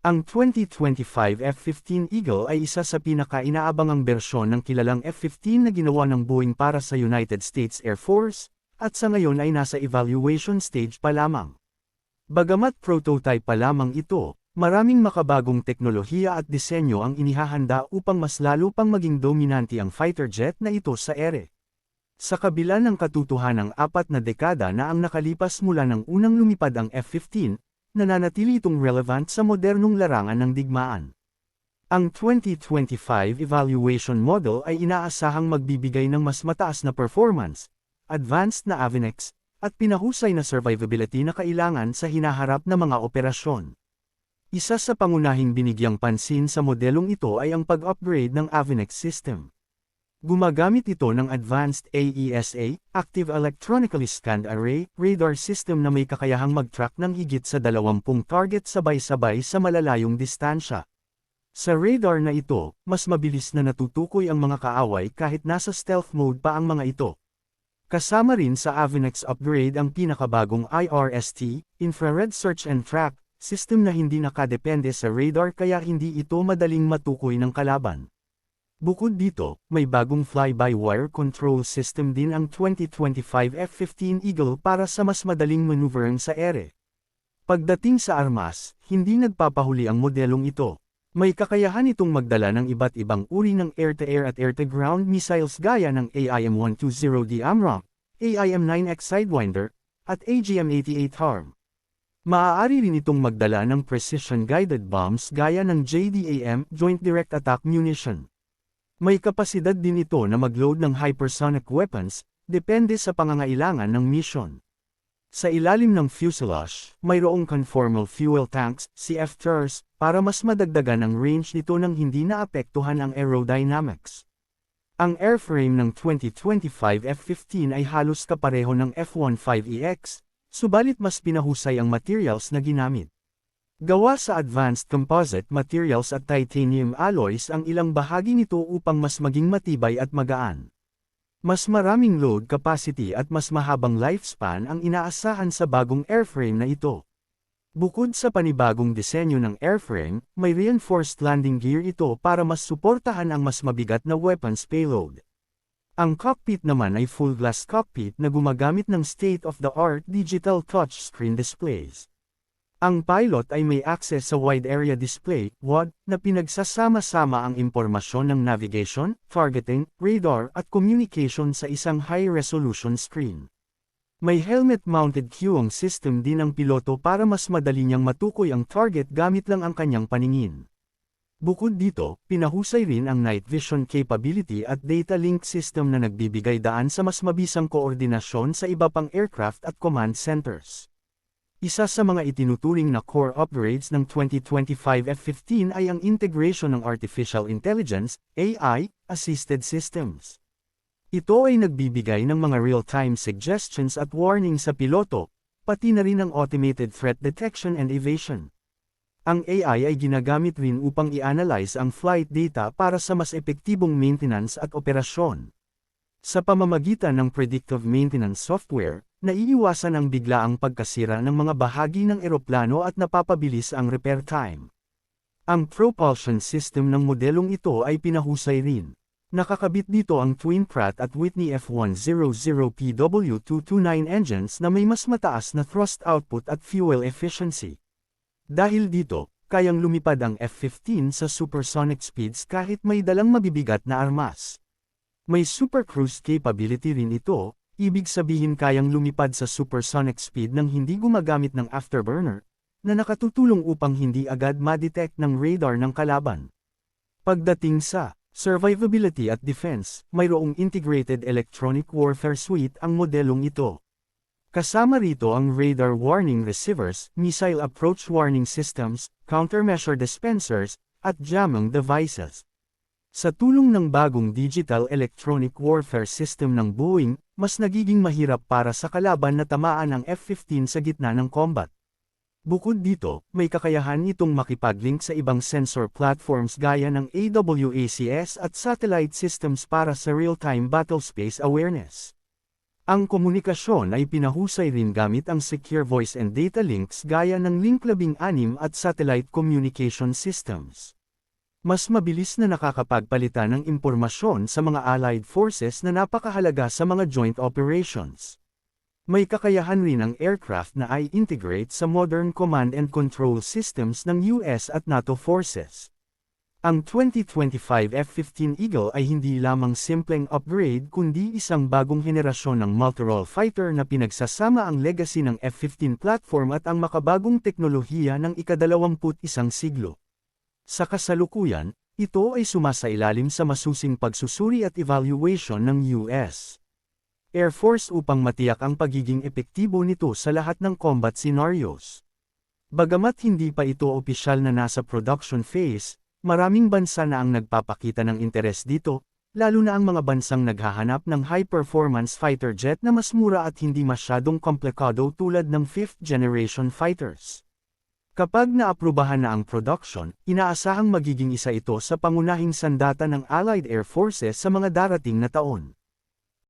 Ang 2025 F-15 Eagle ay isa sa pinaka-inaabangang bersyon ng kilalang F-15 na ginawa ng Boeing para sa United States Air Force, at sa ngayon ay nasa evaluation stage pa lamang. Bagamat prototype pa lamang ito, maraming makabagong teknolohiya at disenyo ang inihahanda upang mas lalo pang maging dominante ang fighter jet na ito sa ere. Sa kabila ng katutuhanang apat na dekada na ang nakalipas mula ng unang lumipad ang F-15, nananatili itong relevant sa modernong larangan ng digmaan. Ang 2025 evaluation model ay inaasahang magbibigay ng mas mataas na performance, advanced na avionics, at pinahusay na survivability na kailangan sa hinaharap na mga operasyon. Isa sa pangunahing binigyang pansin sa modelong ito ay ang pag-upgrade ng avionics system. Gumagamit ito ng Advanced AESA, Active Electronically Scanned Array, radar system na may kakayahang mag-track ng higit sa 20 target sabay-sabay sa malalayong distansya. Sa radar na ito, mas mabilis na natutukoy ang mga kaaway kahit nasa stealth mode pa ang mga ito. Kasama rin sa Avinex upgrade ang pinakabagong IRST, Infrared Search and Track, system na hindi nakadepende sa radar kaya hindi ito madaling matukoy ng kalaban. Bukod dito, may bagong fly-by-wire control system din ang 2025 F-15 Eagle para sa mas madaling maneuvering sa ere. Pagdating sa armas, hindi nagpapahuli ang modelong ito. May kakayahan itong magdala ng iba't ibang uri ng air-to-air at air-to-ground missiles gaya ng AIM-120D AMRAAM, AIM-9X Sidewinder, at AGM-88 HARM. Maaari rin itong magdala ng precision-guided bombs gaya ng JDAM Joint Direct Attack Munition. May kapasidad din ito na mag-load ng hypersonic weapons, depende sa pangangailangan ng mission. Sa ilalim ng fuselage, mayroong conformal fuel tanks, CF-TERS, para mas madagdagan ang range nito nang hindi naapektuhan ang aerodynamics. Ang airframe ng 2025 F-15 ay halos kapareho ng F-15EX, subalit mas pinahusay ang materials na ginamit. Gawa sa advanced composite materials at titanium alloys ang ilang bahagi nito upang mas maging matibay at magaan. Mas maraming load capacity at mas mahabang lifespan ang inaasahan sa bagong airframe na ito. Bukod sa panibagong disenyo ng airframe, may reinforced landing gear ito para mas suportahan ang mas mabigat na weapons payload. Ang cockpit naman ay full-glass cockpit na gumagamit ng state-of-the-art digital touchscreen displays. Ang pilot ay may access sa Wide Area Display, WAD, na pinagsasama-sama ang impormasyon ng navigation, targeting, radar at communication sa isang high-resolution screen. May helmet-mounted cueing system din ang piloto para mas madali niyang matukoy ang target gamit lang ang kanyang paningin. Bukod dito, pinahusay rin ang night vision capability at data link system na nagbibigay daan sa mas mabisang koordinasyon sa iba pang aircraft at command centers. Isa sa mga itinuturing na core upgrades ng 2025 F-15 ay ang integration ng Artificial Intelligence, AI, assisted systems. Ito ay nagbibigay ng mga real-time suggestions at warning sa piloto, pati na rin ang automated threat detection and evasion. Ang AI ay ginagamit rin upang i-analyze ang flight data para sa mas epektibong maintenance at operasyon. Sa pamamagitan ng predictive maintenance software, Naiiwasan ang biglaang pagkasira ng mga bahagi ng eroplano at napapabilis ang repair time. Ang propulsion system ng modelong ito ay pinahusay rin. Nakakabit dito ang Twin Pratt at Whitney F100PW229 engines na may mas mataas na thrust output at fuel efficiency. Dahil dito, kayang lumipad ang F-15 sa supersonic speeds kahit may dalang mabibigat na armas. May supercruise capability rin ito, Ibig sabihin kayang lumipad sa supersonic speed nang hindi gumagamit ng afterburner, na nakatutulong upang hindi agad ma-detect ng radar ng kalaban. Pagdating sa survivability at defense, mayroong integrated electronic warfare suite ang modelong ito. Kasama rito ang radar warning receivers, missile approach warning systems, countermeasure dispensers, at jamming devices. Sa tulong ng bagong digital electronic warfare system ng Boeing, mas nagiging mahirap para sa kalaban na tamaan ang F-15 sa gitna ng combat. Bukod dito, may kakayahan itong makipaglink sa ibang sensor platforms gaya ng AWACS at satellite systems para sa real-time battlespace awareness. Ang komunikasyon ay pinahusay rin gamit ang secure voice and data links gaya ng Link 16 at satellite communication systems. Mas mabilis na nakakapagpalitan ng impormasyon sa mga allied forces na napakahalaga sa mga joint operations. May kakayahan rin ang aircraft na i-integrate sa modern command and control systems ng US at NATO forces. Ang 2025 F-15 Eagle ay hindi lamang simpleng upgrade kundi isang bagong henerasyon ng multirole fighter na pinagsasama ang legacy ng F-15 platform at ang makabagong teknolohiya ng ikadalawamput isang siglo. Sa kasalukuyan, ito ay sumasailalim sa masusing pagsusuri at evaluation ng US Air Force upang matiyak ang pagiging epektibo nito sa lahat ng combat scenarios. Bagamat hindi pa ito opisyal na nasa production phase, maraming bansa na ang nagpapakita ng interes dito, lalo na ang mga bansang naghahanap ng high-performance fighter jet na mas mura at hindi masyadong komplikado tulad ng 5th generation fighters. Kapag naaprubahan na ang production, inaasahang magiging isa ito sa pangunahing sandata ng Allied Air Forces sa mga darating na taon.